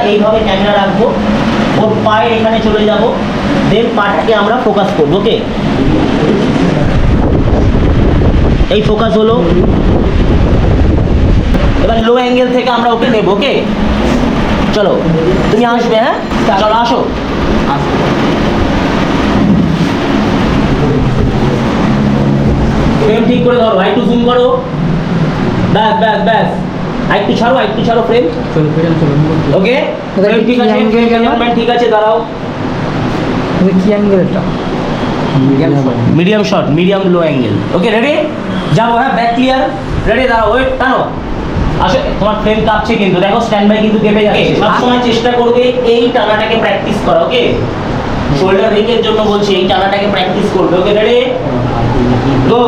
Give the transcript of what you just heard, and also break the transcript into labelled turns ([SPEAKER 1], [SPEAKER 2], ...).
[SPEAKER 1] এইভাবে ক্যামেরা রাখব। ওর পায়ের এখানে চলে যাব। দেন পাটাকে আমরা ফোকাস করব ওকে এই ফোকাস হলো। এবার লো অ্যাঙ্গেল থেকে আমরা ওকে নেব ওকে চলো, তুমি আসবে হ্যাঁ? চলো, আসো। ঠিক করে ধরো একটু জুম করো। ব্যাস ব্যাস ব্যাস। আরেকটু ছাড়ো আরেকটু ছাড়ো ফ্রেম
[SPEAKER 2] চলো ফিরে চলো
[SPEAKER 1] ওকে ঠিক আছে? ঠিক আছে দাঁড়াও।
[SPEAKER 2] তুমি কি অ্যাঙ্গেল এটা। Medium
[SPEAKER 1] medium shot medium low angle okay ready যাব হ্যাঁ ব্যাক ক্লিয়ার রেডি দাঁড়াও ওয়েট টানো। আসো তোমার ফ্রেম কাঁপছে কিন্তু। দেখো স্ট্যান্ড বাই কিন্তু কেঁপে যাচ্ছে। সবসময় চেষ্টা করবে এই টানাটাকে প্র্যাকটিস করা ওকে শোল্ডার রিকের জন্য বলছি এই টানাটাকে প্র্যাকটিস করবে ওকে রেডি গো